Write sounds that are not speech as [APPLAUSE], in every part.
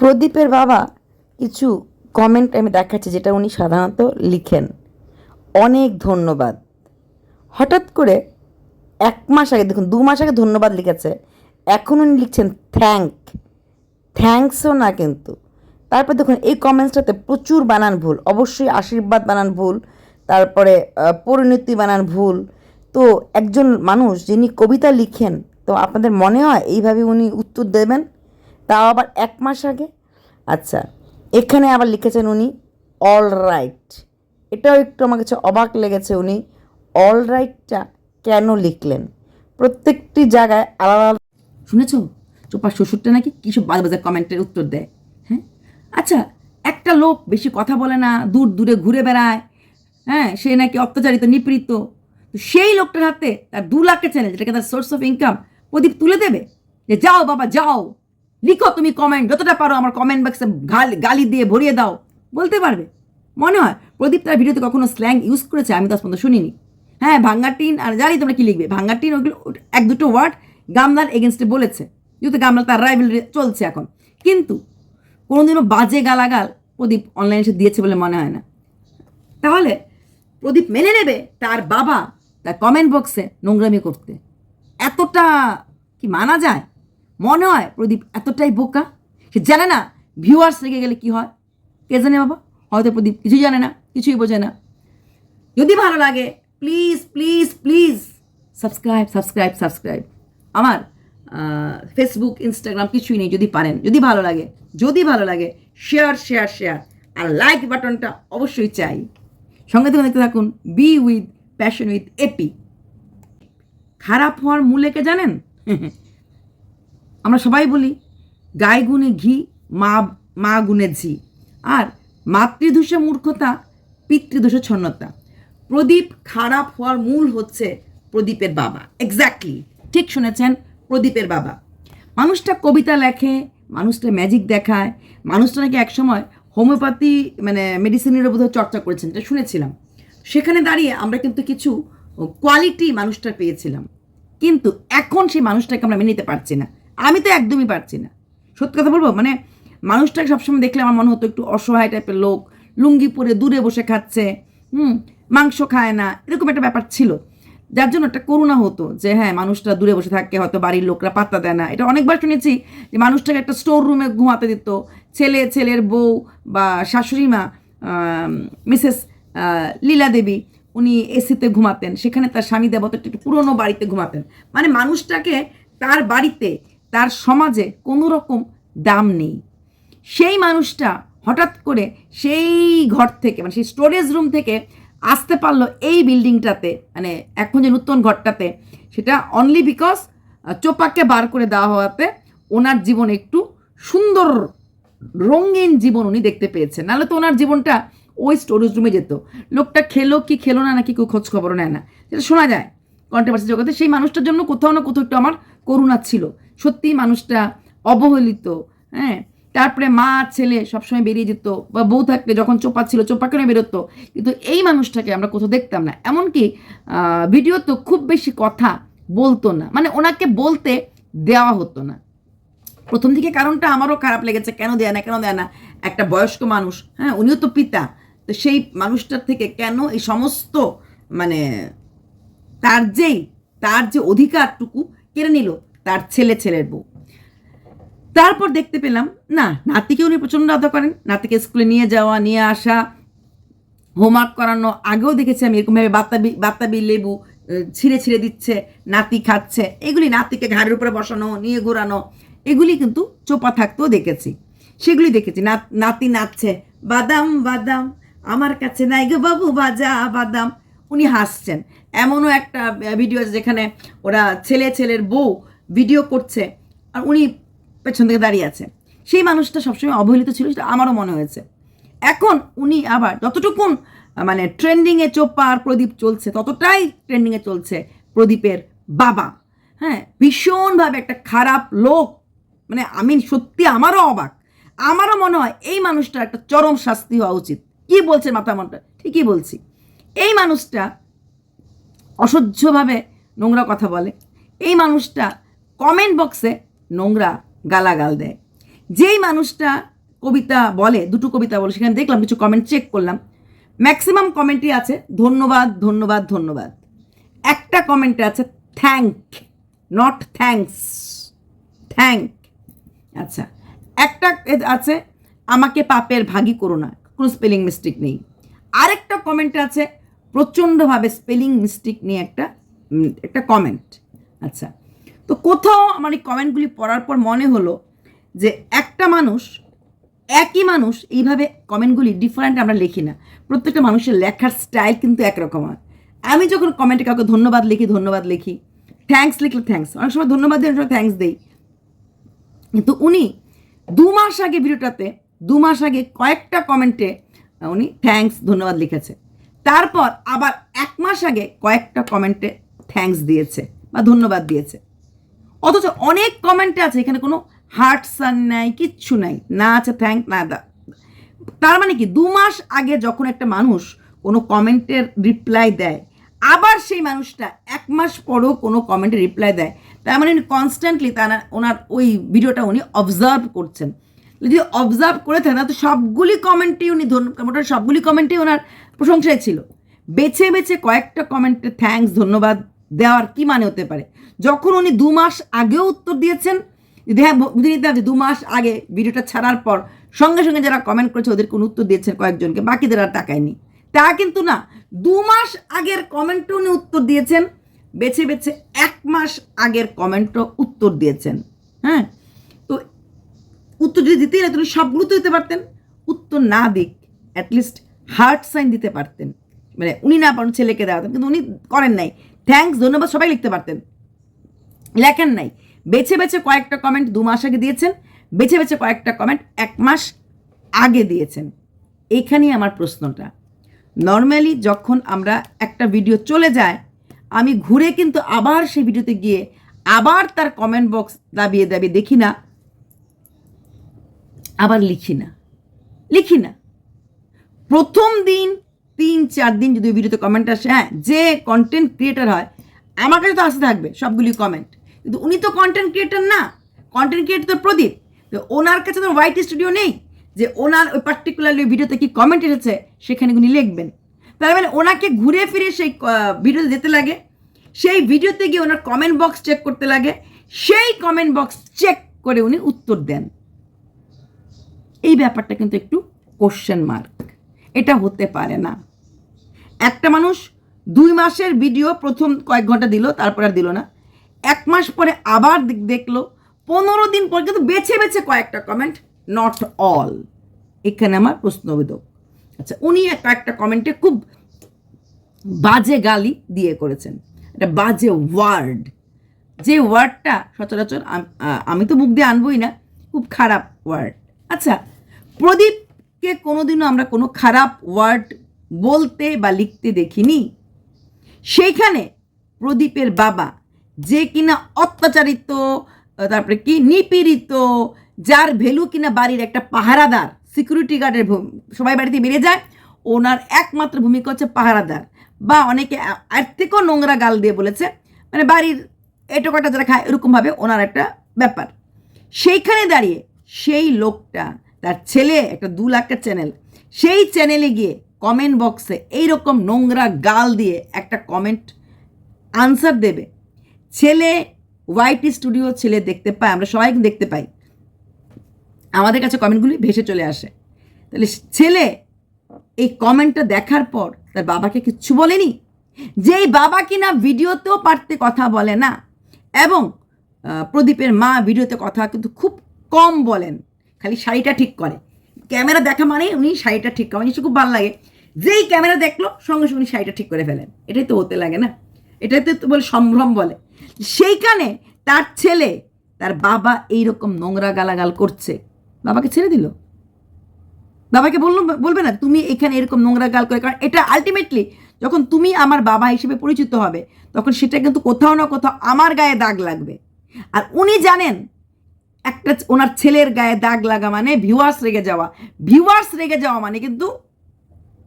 প্রদীপের বাবা কিছু কমেন্ট আমি দেখাচ্ছি যেটা উনি সাধারণত লিখেন। অনেক ধন্যবাদ। হঠাৎ করে এক মাস আগে, দেখুন, দু মাস আগে ধন্যবাদ লিখেছে। এখন উনি লিখছেন থ্যাংক থ্যাঙ্কসও না কিন্তু। তারপর দেখুন, এই কমেন্টসটাতে প্রচুর বানান ভুল। অবশ্যই আশীর্বাদ বানান ভুল। তারপরে পরিণতি বানান ভুল। তো একজন মানুষ যিনি কবিতা লিখেন, তো আপনাদের মনে হয় এইভাবে উনি উত্তর দেবেন? তাও আবার এক মাস আগে। আচ্ছা এখানে আবার লিখেছেন উনি অল রাইট এটাও একটু আমার কাছে অবাক লেগেছে উনি অল রাইটটা কেন লিখলেন? প্রত্যেকটি জায়গায় আলাদা আলাদা শুনেছ? চোপার শ্বশুরটা নাকি কিসব বাজে বাজে কমেন্টের উত্তর দেয় হ্যাঁ? আচ্ছা একটা লোক বেশি কথা বলে না, দূর দূরে ঘুরে বেড়ায় হ্যাঁ? সে নাকি অত্যাচারিত, নিপীড়িত। তো সেই লোকটার হাতে তার দু লাখের চ্যানেল যেটাকে তার সোর্স অফ ইনকাম প্রদীপ তুলে দেবে? যে যাও বাবা, যাও। লিখো, তুমি কমেন্ট যতটা পারো আমার কমেন্ট বক্সে গালি দিয়ে ভরিয়ে দাও। বলতে পারবে। মনে হয় প্রদীপ তার ভিডিওতে কখনো স্ল্যাং ইউজ করেছে, আমি তো আজ পর্যন্ত শুনিনি। হ্যাঁ ভাঙ্গার টিন, আর জানি তোমরা কি লিখবে। ভাঙ্গার টিন, ওগুলো এক দুটো ওয়ার্ড গামলার এগেনস্টে বলেছে। যেহেতু গামলা তার রাইভেল চলছে এখন। কিন্তু কোনোদিনও বাজে গালাগাল প্রদীপ অনলাইনে এসে দিয়েছে বলে মনে হয় না। তাহলে প্রদীপ মেনে নেবে তার বাবা তার কমেন্ট বক্সে নোংরামি করতে। এতটা কি মানা যায়? মনে হয় প্রদীপ এতটাই বোকা সে জানে না ভিউয়ার্স রেগে গেলে কি হয়? কে জানে বাবা? হয়তো প্রদীপ কিছুই জানে না, কিছুই বোঝে না। যদি ভালো লাগে please please please subscribe subscribe subscribe আমার ফেসবুক ইনস্টাগ্রাম কিছুই নেই, যদি পারেন। যদি ভালো লাগে, যদি ভালো লাগে শেয়ার শেয়ার শেয়ার আর লাইক বাটনটা অবশ্যই চাই। সঙ্গে থেকে দেখতে থাকুন be with passion with AP খারাপ হওয়ার মূলেকে জানেন? [LAUGHS] আমরা সবাই বলি গায়ে গুণে ঘি, মা মা গুণে ঝি। আর মাতৃদোষে মূর্খতা, পিতৃদোষে ছন্নতা। প্রদীপ খারাপ হওয়ার মূল হচ্ছে প্রদীপের বাবা। এক্স্যাক্টলি ঠিক শুনেছেন, প্রদীপের বাবা। মানুষটা কবিতা লেখে, মানুষটা ম্যাজিক দেখায়, মানুষটা নাকি একসময় হোমিওপ্যাথি মানে মেডিসিনের বোধহয় চর্চা করেছেন, এটা শুনেছিলাম। সেখানে দাঁড়িয়ে আমরা কিন্তু কিছু কোয়ালিটি মানুষটার পেয়েছিলাম। কিন্তু এখন সেই মানুষটাকে আমরা মেনে নিতে পারছি না। আমি তো একদমই পারছি না। সত্যি কথা বলব? মানে মানুষটাকে সবসময় দেখলে আমার মনে হতো একটু অসহায় টাইপের লোক, লুঙ্গি পরে দূরে বসে খাচ্ছে, হুম, মাংস খায় না, এরকম একটা ব্যাপার ছিল। যার জন্য একটা করুণা হতো যে হ্যাঁ মানুষটা দূরে বসে থাকে, হয়তো বাড়ির লোকরা পাত্তা দেয় না। এটা অনেকবার শুনেছি যে মানুষটাকে একটা স্টোর রুমে ঘুমাতে দিত। ছেলে, ছেলের বউ বা শাশুড়ি মা মিসেস লীলা দেবী, উনি এসিতে ঘুমাতেন। সেখানে তার স্বামী দেবতা একটু পুরনো বাড়িতে ঘুমাতেন। মানে মানুষটাকে তার বাড়িতে তার সমাজে কোনো রকম দাম নেই। সেই মানুষটা হঠাৎ করে সেই ঘর থেকে মানে সেই স্টোরেজ রুম থেকে আসতে পারল এই বিল্ডিংটাতে মানে এখন যে নতুন ঘরটাতে, সেটা অনলি বিকজ চোপাকে বার করে দেওয়া হওয়াতে ওনার জীবন একটু সুন্দর রঙিন জীবন উনি দেখতে পেয়েছেন। নাহলে তো ওনার জীবনটা ওই স্টোরেজ রুমে যেত। লোকটা খেলো কি খেলো না, নাকি কেউ খোঁজ খবরও নেয় না। সেটা শোনা যায়। কন্ট্রোভার্সি জগতে সেই মানুষটার জন্য কোথাও না কোথাও একটু আমার করুণা ছিল। সত্যিই মানুষটা অবহেলিত হ্যাঁ? তারপরে মা, ছেলে সবসময় বেরিয়ে যেত বা বউ থাকলে যখন চোপা ছিল চোপাকেও বেরোতো। কিন্তু এই মানুষটাকে আমরা কোথাও দেখতাম না। এমনকি ভিডিও তো খুব বেশি কথা বলতো না। মানে ওনাকে বলতে দেওয়া হতো না। প্রথম দিকে কারণটা আমারও খারাপ লেগেছে, কেন দেয় না, কেন দেয় না? একটা বয়স্ক মানুষ হ্যাঁ? উনিও তো পিতা। তো সেই মানুষটার থেকে কেন এই সমস্ত মানে তার যেই, তার যে অধিকারটুকু কেড়ে নিল তার ছেলে ছেলের বউ। তারপর দেখতে পেলাম, না, নাতিকে উনি প্রচণ্ড আদর করেন। নাতিকে স্কুলে নিয়ে যাওয়া, নিয়ে আসা, হোমওয়ার্ক করানো, আগেও দেখেছি আমি এরকমভাবে বাতাবি বাতাবি লেবু ছিঁড়ে ছিঁড়ে দিচ্ছে, নাতি খাচ্ছে। এগুলি নাতিকে ঘাড়ের উপরে বসানো, নিয়ে ঘোরানো, এগুলি কিন্তু চোপা থাকতেও দেখেছি। সেগুলি দেখেছি। নাত- নাচছে, বাদাম বাদাম, আমার কাছে নাই গো বাবু বাজা বাদাম। উনি হাসছেন। এমনও একটা ভিডিও যেখানে ওরা ছেলে ছেলের বউ ভিডিও করছে, আর উনি পেছন থেকে দাঁড়িয়ে আছে। সেই মানুষটা সবসময় অবহেলিত ছিল, সেটা আমারও মনে হয়েছে। এখন উনি আবার যতটুকুন মানে ট্রেন্ডিংয়ে চোপ্পা আর প্রদীপ চলছে, ততটাই ট্রেন্ডিংয়ে চলছে প্রদীপের বাবা। হ্যাঁ ভীষণভাবে একটা খারাপ লোক। মানে আমি সত্যি আমারও অবাক। আমারও মনে হয় এই মানুষটার একটা চরম শাস্তি হওয়া উচিত। কি বলছে মাথা মনটা? ঠিকই বলছি। এই মানুষটা অসহ্যভাবে নোংরা কথা বলে। এই মানুষটা কমেন্ট বক্সে নোংরা গালাগাল দেয়। যেই মানুষটা কবিতা বলে, দুটো কবিতা বলে, সেখানে দেখলাম, কিছু কমেন্ট চেক করলাম। ম্যাক্সিমাম কমেন্টই আছে, ধন্যবাদ ধন্যবাদ ধন্যবাদ। একটা কমেন্টে আছে থ্যাংক নট থ্যাংকস থ্যাংক আচ্ছা একটা আছে, আমাকে পাপের ভাগি করো না, কোনো স্পেলিং মিস্টেক নেই। আরেকটা কমেন্ট আছে, প্রচণ্ডভাবে স্পেলিং মিস্টেক নিয়ে একটা একটা কমেন্ট আচ্ছা তো কোথাও আমার এই কমেন্টগুলি পড়ার পর মনে হলো যে একটা মানুষ, একই মানুষ এইভাবে কমেন্টগুলি ডিফারেন্ট আমরা লিখি না। প্রত্যেকটা মানুষের লেখার স্টাইল কিন্তু একরকম হয়। আমি যখন কমেন্টে কাউকে ধন্যবাদ লিখি ধন্যবাদ লিখি থ্যাঙ্কস লিখলে থ্যাঙ্কস অনেক সময় ধন্যবাদ দিই থ্যাঙ্কস দেই। কিন্তু উনি দু মাস আগে ভিডিওটাতে, দু মাস আগে কয়েকটা কমেন্টে উনি থ্যাঙ্কস ধন্যবাদ লিখেছে। তারপর আবার এক মাস আগে কয়েকটা কমেন্টে থ্যাঙ্কস দিয়েছে বা ধন্যবাদ দিয়েছে। অথচ অনেক কমেন্টে আছে, এখানে কোনো হার্ট সান নাই, কিচ্ছু নাই, না আছে থ্যাংক না দা। তার মানে কি, দু মাস আগে যখন একটা মানুষ কোনো কমেন্টের রিপ্লাই দেয়, আবার সেই মানুষটা এক মাস পরেও কোনো কমেন্টে রিপ্লাই দেয়, তার মানে উনি কনস্ট্যান্টলি তার ওনার ওই ভিডিওটা উনি অবজার্ভ করছেন। যদি অবজার্ভ করে থাকেন তো সবগুলি কমেন্টেই উনি মোটামুটি সবগুলি কমেন্টেই ওনার প্রশংসায় ছিল। বেছে বেছে কয়েকটা কমেন্টে থ্যাঙ্কস ধন্যবাদ দেওয়ার কি মানে হতে পারে? যখন উনি দু মাস আগেও উত্তর দিয়েছেন যদি হ্যাঁ দু মাস আগে ভিডিওটা ছাড়ার পর সঙ্গে সঙ্গে যারা কমেন্ট করেছে ওদের কোনো উত্তর দিয়েছেন কয়েকজনকে, বাকিদের আর টাকায়নি তা কিন্তু না, দু মাস আগের কমেন্টও উনি উত্তর দিয়েছেন, বেছে বেছে এক মাস আগের কমেন্টও উত্তর দিয়েছেন। হ্যাঁ? তো উত্তর যদি দিতেই না তুমি সবগুলো তো দিতে পারতেন। উত্তর না দিক অ্যাটলিস্ট হার্ট সাইন দিতে পারতেন। মানে উনি না পারেন ছেলেকে দেওয়াতেন কিন্তু উনি করেন নাই। থ্যাঙ্কস ধন্যবাদ, সবাই লিখতে পারতেন। লেখেন নাই। বেছে বেছে কয়েকটা কমেন্ট দু মাস আগে দিয়েছেন, বেছে বেছে কয়েকটা কমেন্ট এক মাস আগে দিয়েছেন। এইখানেই আমার প্রশ্নটা। নর্মালি যখন আমরা একটা ভিডিও চলে যায়, আমি ঘুরে কিন্তু আবার সেই ভিডিওতে গিয়ে আবার তার কমেন্ট বক্স দাবিয়ে দাবিয়ে দেখি না, আবার লিখি না। লিখি না। প্রথম দিন তিন চার দিন যদি ভিডিওতে কমেন্ট আসে হ্যাঁ যে কন্টেন্ট ক্রিয়েটার হয়, আমার কাছে তো আসতে থাকবে সবগুলি কমেন্ট কিন্তু উনি তো কন্টেন্ট ক্রিয়েটার না। কন্টেন্ট ক্রিয়েটার তো প্রদীপ। তো ওনার কাছে তো হোয়াইট স্টুডিও নেই যে ওনার ওই পার্টিকুলারলি ভিডিওতে কি কমেন্ট এসেছে, সেখানে উনি লিখবেন। তার মানে ওনাকে ঘুরে ফিরে সেই ভিডিওতে যেতে লাগে, সেই ভিডিওতে গিয়ে ওনার কমেন্ট বক্স চেক করতে লাগে, সেই কমেন্ট বক্স চেক করে উনি উত্তর দেন। এই ব্যাপারটা কিন্তু একটু কোশ্চেন মার্ক এটা হতে পারে না। একটা মানুষ দুই মাসের ভিডিও প্রথম কয়েক ঘণ্টা দিল, তারপর আর দিল না। এক মাস পরে আবার দেখল, পনেরো দিন পর কিন্তু বেছে বেছে কয়েকটা কমেন্ট নট অল এখানে আমার প্রশ্নবোধক। আচ্ছা উনি কয়েকটা কমেন্টে খুব বাজে গালি দিয়ে করেছেন। একটা বাজে ওয়ার্ড যে ওয়ার্ডটা সচরাচর আমি তো মুখ দিয়ে আনবই না, খুব খারাপ ওয়ার্ড আচ্ছা প্রদীপকে কোনোদিনও আমরা কোনো খারাপ ওয়ার্ড বলতে বা লিখতে দেখিনি। সেইখানে প্রদীপের বাবা, যে কিনা অত্যাচারিত, তারপরে কি নিপীড়িত, যার ভ্যালু কিনা বাড়ির একটা পাহারাদার সিকিউরিটি গার্ডের সবাই বাড়িতে বেড়ে যায়, ওনার একমাত্র ভূমিকা হচ্ছে পাহারাদার। বা অনেকে আ- এর থেকেও নোংরা গাল দিয়ে বলেছে মানে বাড়ির এটো কটা যারা খায়, এরকমভাবে ওনার একটা ব্যাপার। সেইখানে দাঁড়িয়ে সেই লোকটা, তার ছেলে, একটা দু লাখের চ্যানেল সেই চ্যানেলে গিয়ে কমেন্ট বক্সে এইরকম নোংরা গাল দিয়ে একটা কমেন্ট আনসার দেবে। ছেলে হোয়াইট স্টুডিও ছেলে দেখতে পায়, আমরা সবাই দেখতে পাই। আমাদের কাছে কমেন্টগুলি ভেসে চলে আসে। তাহলে ছেলে, এই কমেন্টটা দেখার পর তার বাবাকে কিচ্ছু বলেনি। যেই বাবা কিনা ভিডিওতেও পারতে কথা বলে না, এবং প্রদীপের মা ভিডিওতে কথা কিন্তু খুব কম বলেন। খালি শাড়িটা ঠিক করে। ক্যামেরা দেখা মানে উনি শাড়িটা ঠিক করেন খুব ভালো লাগে। যেই ক্যামেরা দেখল, সঙ্গে সঙ্গে শাড়িটা ঠিক করে ফেলেন। এটাই তো হতে লাগে না? এটাই তো বলে সম্ভ্রম বলে। সেইখানে তার ছেলে, তার বাবা এইরকম নোংরা গালাগাল করছে। বাবাকে ছেড়ে দিল? বাবাকে বলল বলবে না, তুমি এখানে এরকম নোংরা গাল করে কারণ এটা আলটিমেটলি যখন তুমি আমার বাবা হিসেবে পরিচিত হবে, তখন সেটা কিন্তু কোথাও না কোথাও আমার গায়ে দাগ লাগবে। আর উনি জানেন, একটা ওনার ছেলের গায়ে দাগ লাগা মানে ভিউয়ার্স রেগে যাওয়া। ভিউয়ার্স রেগে যাওয়া মানে কিন্তু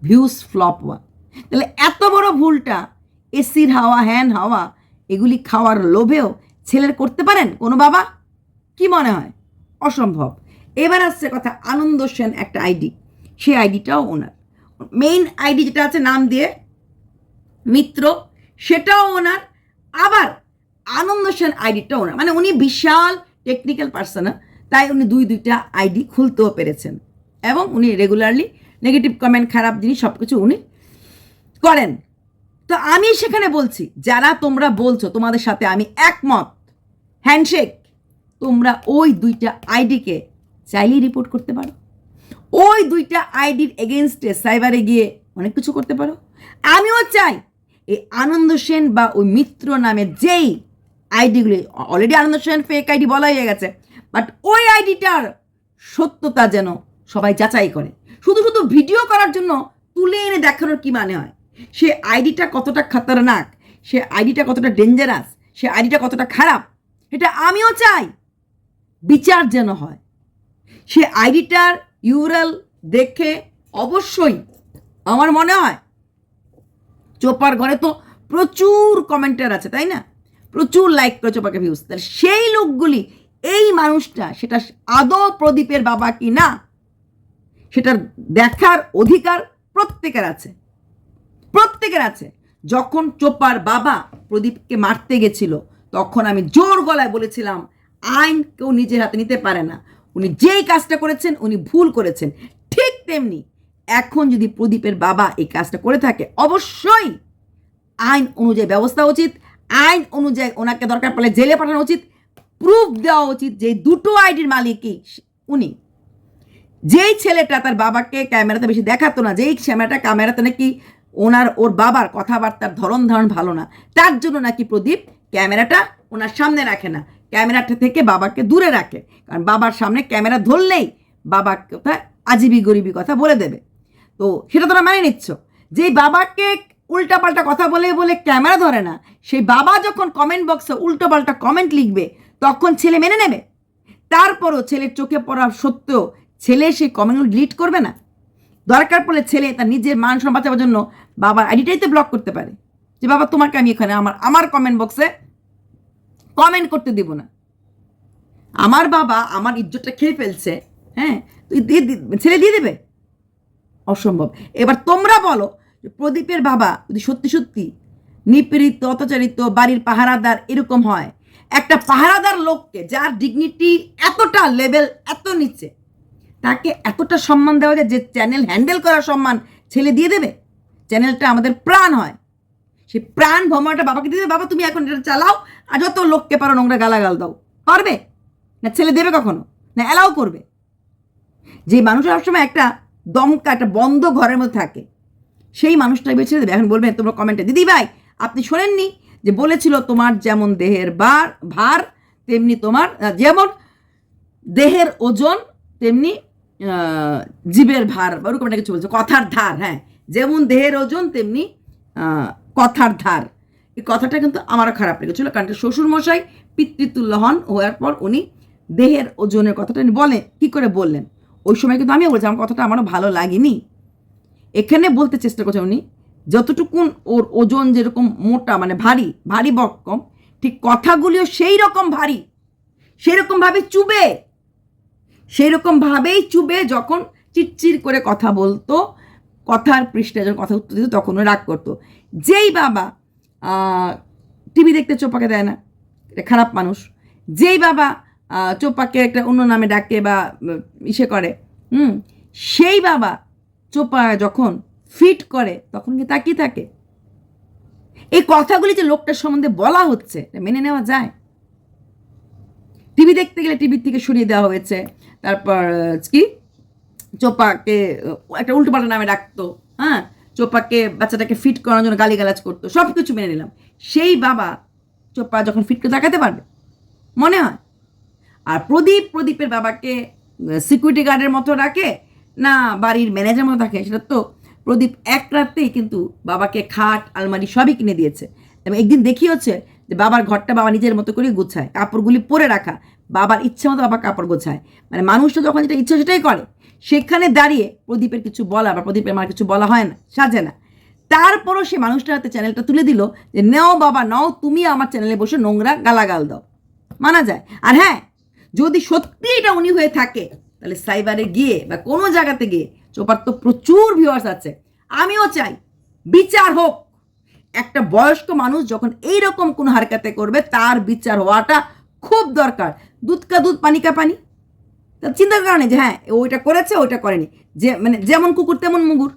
ভিউস ফ্লপ হওয়া তাহলে এত বড় ভুলটা, এসির হাওয়া, হ্যান হাওয়া, এগুলি খাওয়ার লোভেও ছেলের করতে পারেন কোনো বাবা? কি মনে হয়? অসম্ভব। এবার আসছে কথা আনন্দ সেন একটা আইডি। সেই আইডিটাও ওনার। মেইন আইডি যেটা আছে নাম দিয়ে মিত্র, সেটাও ওনার। আবার আনন্দ সেন আইডিটা ওনার। মানে উনি বিশাল টেকনিক্যাল পার্সন তাই উনি দুই দুইটা আইডি খুলতেও পেরেছেন। এবং উনি রেগুলারলি নেগেটিভ কমেন্ট খারাপ জিনিস সব কিছু উনি করেন। তো আমি সেখানে বলছি, যারা তোমরা বলছো, তোমাদের সাথে আমি একমত হ্যান্ডশেক তোমরা ওই দুইটা আইডিকে চাইলেই রিপোর্ট করতে পারো। ওই দুইটা আইডির এগেনস্টে সাইবারে গিয়ে অনেক কিছু করতে পারো। আমিও চাই, এই আনন্দ সেন বা ওই মিত্র নামে যেই আইডিগুলি already Anand Sen fake ID বলা হয়ে গেছে বাট ওই আইডিটার সত্যতা যেন সবাই যাচাই করে। শুধু শুধু ভিডিও করার জন্য তুলে এনে দেখানোর কি মানে হয়? সে আইডিটা কতটা খতরনাক? সে আইডিটা কতটা ডেঞ্জারাস সে আইডিটা কতটা খারাপ? এটা আমিও চাই। বিচার যেন হয়। সে আইডিটার ইউরাল দেখে অবশ্যই আমার মনে হয় চোপার ঘরে তো প্রচুর কমেন্টার আছে, তাই না? প্রচুর লাইক করে চোপাকে ভিউজ তাহলে সেই লোকগুলি, এই মানুষটা, সেটা আদৌ প্রদীপের বাবা কি না সেটার দেখার অধিকার প্রত্যেকের আছে। প্রত্যেকের আছে। যখন চোপার বাবা প্রদীপকে মারতে গেছিল, তখন আমি জোর গলায় বলেছিলাম, আইন কেউ নিজের হাতে নিতে পারে না। উনি যেই কাজটা করেছেন, উনি ভুল করেছেন। ঠিক তেমনি এখন যদি প্রদীপের বাবা এই কাজটা করে থাকে, অবশ্যই আইন অনুযায়ী ব্যবস্থা উচিত। আইন অনুযায়ী ওনাকে দরকার পড়লে জেলে পাঠানো উচিত। প্রুফ দেওয়া উচিত যে দুটো আইডির মালিকই উনি। যেই ছেলেটা তার বাবাকে ক্যামেরাতে বেশি দেখাতো না, যেই ক্যামেরাটা ক্যামেরাতে নাকি ওনার, ওর বাবার কথাবার্তার ধরন ধারণ ভালো না, তার জন্য নাকি প্রদীপ ক্যামেরাটা ওনার সামনে রাখে না, ক্যামেরাটা থেকে বাবাকে দূরে রাখে, কারণ বাবার সামনে ক্যামেরা ধরলেই বাবা কথা আজীবী গরিবি কথা বলে দেবে। তো সেটা তোমরা মানে নিচ্ছ। যেই বাবাকে উল্টাপাল্টা কথা বলে বলে ক্যামেরা ধরে না, সেই বাবা যখন কমেন্ট বক্সে উল্টোপাল্টা কমেন্ট লিখবে, তখন ছেলে মেনে নেবে। তারপরও ছেলের চোখে পড়া সত্ত্বেও ছেলে সেই কমেন্টগুলো ডিলিট করবে না? দরকার পড়লে ছেলে তার নিজের মান সম্মান বাঁচাবার জন্য বাবার আইডিটাই তো ব্লক করতে পারে। যে বাবা তোমাকে আমি এখানে আমার আমার কমেন্ট বক্সে কমেন্ট করতে দেব না। আমার বাবা আমার ইজ্জতটা খেয়ে ফেলছে হ্যাঁ? তুই দিয়ে দি- ছেলে দিয়ে দেবে? অসম্ভব। এবার তোমরা বলো প্রদীপের বাবা যদি সত্যি সত্যি নিপীড়িত, অত্যাচারিত, বাড়ির পাহারাদার এরকম হয়, একটা পাহারাদার লোককে যার ডিগনিটি এতটা লেভেল এত নিচে তাকে এতটা সম্মান দেওয়া যায় যে চ্যানেল হ্যান্ডেল করার সম্মান ছেলে দিয়ে দেবে। চ্যানেলটা আমাদের প্রাণ হয়। সেই প্রাণ ভ্রমণটা বাবাকে দিয়ে দেবে, বাবা, তুমি এখন এটা চালাও আর যত লোককে পারো নোংরা গালাগাল দাও। পারবে? না ছেলে দেবে কখনো? না অ্যালাউ করবে? যে মানুষ সবসময় একটা দমকা, একটা বন্ধ ঘরের মধ্যে থাকে, সেই মানুষটা বেছে দেবে। এখন বলবেন তোমরা কমেন্টে দিদি ভাই, আপনি শোনেননি যে বলেছিল তোমার যেমন দেহের বার, ভার, তেমনি তোমার যেমন দেহের ওজন, তেমনি জীবের ভার ওরকম একটা কিছু বলছে, কথার ধার হ্যাঁ। যেমন দেহের ওজন, তেমনি কথার ধার। এই কথাটা কিন্তু আমারও খারাপ লেগেছিল, কারণ শ্বশুর মশাই পিতৃতুল্য হন, হওয়ার পর উনি দেহের ওজনের কথাটা উনি বলে কি করে বললেন? ওই সময় কিন্তু আমিও বলছি, আমার কথাটা আমারও ভালো লাগেনি। এখানে বলতে চেষ্টা করছে উনি, যতটুকুন ওর ওজন যেরকম মোটা মানে ভারী ভারী বক্কম, ঠিক কথাগুলিও সেই রকম ভারী সেই রকমভাবে চুবে। সেই রকমভাবেই চুবে যখন চিটচির করে কথা বলতো, কথার পৃষ্ঠে যখন কথা উত্তর দিত তখন ও রাগ করতো। যেই বাবা টিভি দেখতে চোপাকে দেয় না, এটা খারাপ মানুষ। যেই বাবা চোপাকে একটা অন্য নামে ডাকে বা ইসে করে, হুম, সেই বাবা চোপা যখন ফিট করে, তখন কি তাকিয়ে থাকে? এই কথাগুলি যে লোকটার সম্বন্ধে বলা হচ্ছে মেনে নেওয়া যায়? টিভি দেখতে গেলে টিভির থেকে সরিয়ে দেওয়া হয়েছে। তারপর কি? চোপাকে একটা উল্টোপাল্টা নামে ডাকতো হ্যাঁ? চোপাকে, বাচ্চাটাকে ফিট করানোর জন্য গালিগালাজ করতো সব কিছু মেনে নিলাম। সেই বাবা চোপা যখন ফিট করে তাকাতে পারবে? মনে হয়? আর প্রদীপ, প্রদীপের বাবাকে সিকিউরিটি গার্ডের মতো রাখে না, বাড়ির ম্যানেজার মতো থাকে সেটা তো প্রদীপ এক রাতেই কিন্তু বাবাকে খাট, আলমারি সবই কিনে দিয়েছে। এবং একদিন দেখিয়েছে যে বাবার ঘরটা বাবা নিজের মতো করে গুছায়, কাপড়গুলি পরে রাখা বাবার ইচ্ছে মতো বাবা কাপড় গোছায়। মানে মানুষটা যখন যেটা ইচ্ছে সেটাই করে। সেখানে দাঁড়িয়ে প্রদীপের কিছু বলা বা প্রদীপের মার কিছু বলা হয় না, সাজে না। তারপরও সে মানুষটার হাতে চ্যানেলটা তুলে দিল যে, নেও বাবা, নাও, তুমি আমার চ্যানেলে বসে নোংরা গালাগাল দাও। মানা যায়। আর হ্যাঁ যদি সত্যি এটা উনি হয়ে থাকে, তাহলে সাইবারে গিয়ে বা কোনো জায়গাতে গিয়ে চোপার তো প্রচুর ভিউয়ার্স আছে। আমিও চাই, বিচার হোক। একটা বয়স্ক মানুষ যখন এই রকম কোনো হারকাতে করবে, তার বিচার হওয়াটা খুব দরকার। দুধ কা দুধ, পানি কা পানি। চিন্তার কারণে যে হ্যাঁ ওইটা করেছে, ওইটা করেনি। যে মানে যেমন কুকুর তেমন মুগুর।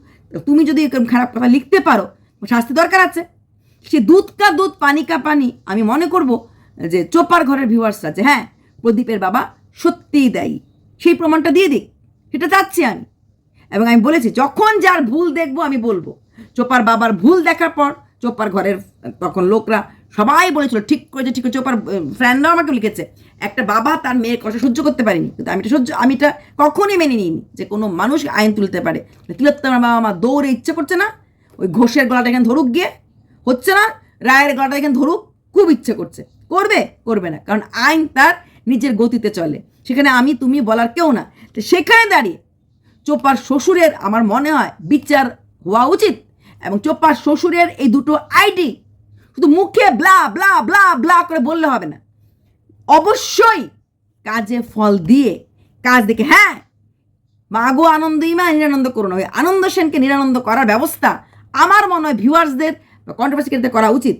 তুমি যদি এরকম খারাপ কথা লিখতে পারো শাস্তি দরকার আছে। সে দুধ কা দুধ, পানি কা পানি, আমি মনে করব যে চোপার ঘরের ভিউয়ার্সরা যে হ্যাঁ প্রদীপের বাবা সত্যিই দেয়। সেই প্রমাণটা দিয়ে দিক। সেটা চাচ্ছি আমি। এবং আমি বলেছি, যখন যার ভুল দেখব আমি বলব। চোপার বাবার ভুল দেখার পর, চোপার ঘরের তখন লোকরা সবাই বলেছিল, ঠিক করেছে ঠিক করেছে। চোপার ফ্রেন্ডরাও আমাকে লিখেছে, একটা বাবা তার মেয়ের কষ্ট সহ্য করতে পারেনি। কিন্তু আমি এটা সহ্য, আমি এটা কখনই মেনে নিইনি যে কোনো মানুষ আইন তুলতে পারে। তিলোত্তমার বাবা মা দৌড়ে ইচ্ছে করছে না? ওই ঘোষের গলাটা এখানে ধরুক গিয়ে। হচ্ছে না? রায়ের গলাটা এখানে ধরুক, খুব ইচ্ছে করছে। করবে? করবে না। কারণ আইন তার নিজের গতিতে চলে। সেখানে আমি, তুমি বলার কেউ না। তো সেখানে দাঁড়িয়ে চোপার শ্বশুরের, আমার মনে হয়, বিচার হওয়া উচিত এবং চোপার শ্বশুরের এই দুটো আইডি শুধু মুখে ব্লা ব্লা ব্লা ব্লা করে বললে হবে না। অবশ্যই কাজে ফল দিয়ে কাজ দেখে হ্যাঁ মাগো আনন্দ ইমা নিরানন্দ করুন ওই আনন্দ সেনকে নিরানন্দ করার ব্যবস্থা আমার মনে হয় ভিউয়ার্সদের বা কন্ট্রোভার্সি করা উচিত।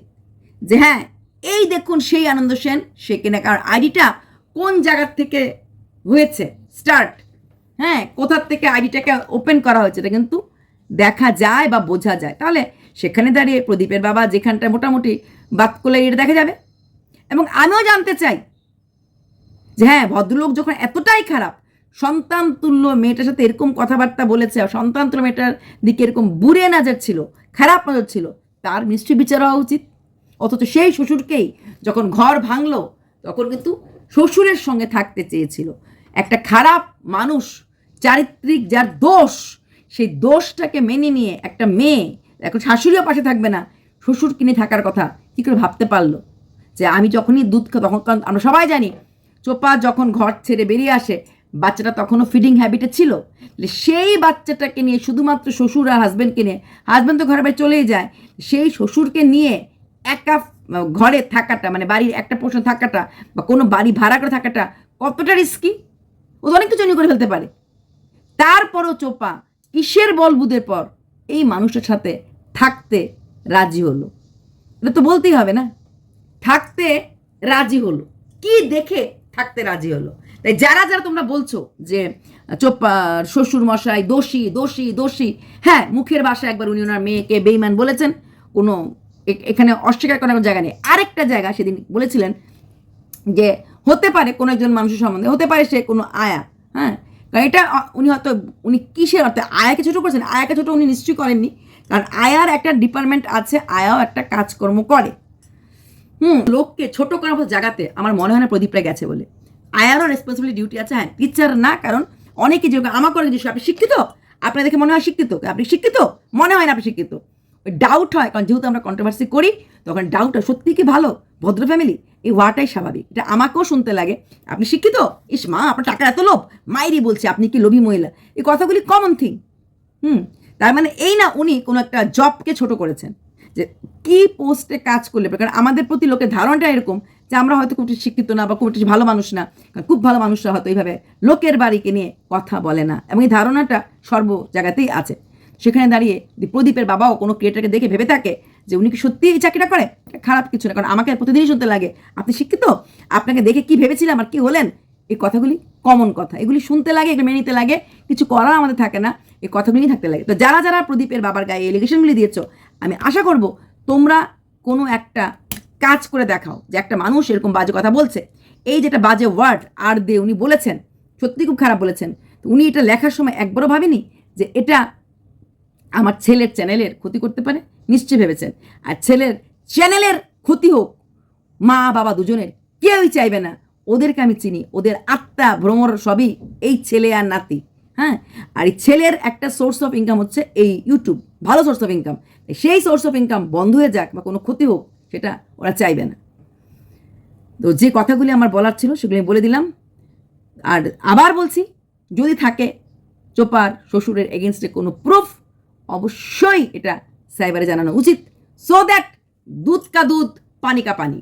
যে হ্যাঁ এই দেখুন সেই আনন্দ সেন, সে কিনা কারণ আইডিটা কোন জায়গার থেকে হয়েছে? স্টার্ট হ্যাঁ কোথার থেকে আইডিটাকে ওপেন করা হয়েছে? এটা কিন্তু দেখা যায় বা বোঝা যায়। তাহলে সেখানে দাঁড়িয়ে প্রদীপের বাবা যেখানটা মোটামুটি বাদ করলে দেখা যাবে। এবং আমিও জানতে চাই যে হ্যাঁ ভদ্রলোক যখন এতটাই খারাপ, সন্তান তুল্য মেয়েটার সাথে এরকম কথাবার্তা বলেছে সন্তান তুল্য মেয়েটার দিকে এরকম বুড়ে নজর ছিল, খারাপ নজর ছিল, তার নিশ্চয়ই বিচার হওয়া উচিত। অথচ সেই শ্বশুরকেই যখন ঘর ভাঙলো, তখন কিন্তু শ্বশুরের সঙ্গে থাকতে চেয়েছিল। একটা খারাপ মানুষ, চারিত্রিক যার দোষ, সেই দোষটাকে মেনে নিয়ে একটা মেয়ে এখন শাশুড়িও পাশে থাকবে না। শ্বশুর কিনে থাকার কথা, কী করে ভাবতে পারল? যে আমি যখনই দুধ তখন কারণ আমরা সবাই জানি, চোপা যখন ঘর ছেড়ে বেরিয়ে আসে, বাচ্চাটা তখনও ফিডিং হ্যাবিটে ছিল। সেই বাচ্চাটাকে নিয়ে শুধুমাত্র শ্বশুর আর হাজব্যান্ডকে নিয়ে হাজব্যান্ড তো ঘরে বাইরে চলেই যায়, সেই শ্বশুরকে নিয়ে একা ঘরে থাকাটা মানে বাড়ির একটা পোর্শন থাকাটা বা কোনো বাড়ি ভাড়া করে থাকাটা কতটা রিস্কি ও অনেক কিছু করে ফেলতে পারে। তারপরও চোপা কিসের বলবুদের পর? এই মানুষটার সাথে থাকতে রাজি হলো। এটা তো বলতেই হবে না? থাকতে রাজি হলো। কি দেখে থাকতে রাজি হলো? তাই যারা যারা তোমরা বলছো যে, চোপ্পার শ্বশুর মশাই দোষী দোষী দোষী হ্যাঁ মুখের ভাষায় একবার উনি ওনার মেয়েকে বেইমান বলেছেন, কোনো এখানে অস্বীকার করার জায়গা নেই। আরেকটা জায়গা সেদিন বলেছিলেন যে, হতে পারে কোনো একজন মানুষের সম্বন্ধে, হতে পারে সে কোনো আয়া হ্যাঁ এটা উনি হয়তো, উনি কিসের অর্থে, আয়াকে ছোটো করেছেন? আয়াকে ছোটো উনি নিশ্চয়ই করেননি। কারণ আয়ার একটা ডিপার্টমেন্ট আছে, আয়াও একটা কাজকর্ম করে। হুম, লোককে ছোট করার মতো জায়গাতে আমার মনে হয় না প্রদীপরা গেছে বলে। আয়ারও রেসপন্সিবিলিটি ডিউটি আছে হ্যাঁ টিচার না, কারণ অনেকে যেরকম আমাকে অনেক জিনিস আপনি শিক্ষিত, আপনার দেখে মনে হয় শিক্ষিত। আপনি শিক্ষিত? মনে হয় না আপনি শিক্ষিত। ওই ডাউট হয়, কারণ যেহেতু আমরা কন্ট্রোভার্সি করি তখন ডাউট হয়। সত্যি কি ভালো? ভদ্র ফ্যামিলি এই ওয়াটাই স্বাভাবিক। এটা আমাকেও শুনতে লাগে। আপনি শিক্ষিত? ইস মা, আপনার টাকা এত লোভ। মাইরি বলছে, আপনি কি লোভী মহিলা? এই কথাগুলি কমন থিং হুম? তার মানে এই না উনি কোনো একটা জবকে ছোট করেছেন। যে কি পোস্টে কাজ করলে কারণ আমাদের প্রতি লোকের ধারণাটা এরকম যে আমরা হয়তো খুব শিক্ষিত না বা খুব একটা ভালো মানুষ না। কারণ খুব ভালো মানুষরা হয়তো এইভাবে লোকের বাড়িকে নিয়ে কথা বলে না। এবং এই ধারণাটা সর্ব জায়গাতেই আছে। সেখানে দাঁড়িয়ে প্রদীপের বাবাও কোনো ক্রিয়েটারকে দেখে ভেবে থাকে যে উনি কি সত্যি এই চাকরিটা করে খারাপ কিছু না, কারণ আমাকে প্রতিদিনই শুনতে লাগে। আপনি শিক্ষিত? আপনাকে দেখে কি ভেবেছিলাম আর কি হলেন? এই কথাগুলি কমন কথা। এগুলি শুনতে লাগে, এগুলো মেনে নিতে লাগে, কিছু করা আমাদের থাকে না, এই কথাগুলি থাকতে লাগে। তো যারা যারা প্রদীপের বাবার গায়ে এলিগেশনগুলি দিয়েছ, আমি আশা করব তোমরা কোনো একটা কাজ করে দেখাও যে একটা মানুষ এরকম বাজে কথা বলছে। এই যেটা বাজে ওয়ার্ড আর দে উনি বলেছেন সত্যি খুব খারাপ বলেছেন। তো উনি এটা লেখার সময় একবারও ভাবেনি যে এটা আমার ছেলের চ্যানেলের ক্ষতি করতে পারে, নিশ্চয়ই ভেবেছেন। আর ছেলের চ্যানেলের ক্ষতি হোক, মা বাবা দুজনের কেউই চাইবে না। ওদেরকে আমি চিনি, ওদের আত্মা, ভ্রমর সবই এই ছেলে আর নাতি হ্যাঁ? আর এই ছেলের একটা সোর্স অফ ইনকাম হচ্ছে এই ইউটিউব ভালো সোর্স অফ ইনকাম সেই সোর্স অফ ইনকাম বন্ধ হয়ে যাক বা কোনো ক্ষতি হোক, সেটা ওরা চাইবে না। তো যে কথাগুলি আমার বলার ছিল, সেগুলি আমি বলে দিলাম। আর আবার বলছি, যদি থাকে, চোপার শ্বশুরের এগেনস্টে কোনো প্রুফ অবশ্যই এটা সাইবারে জানানো উচিত। সো দ্যাট দুধ কা দুধ পানি কা পানি।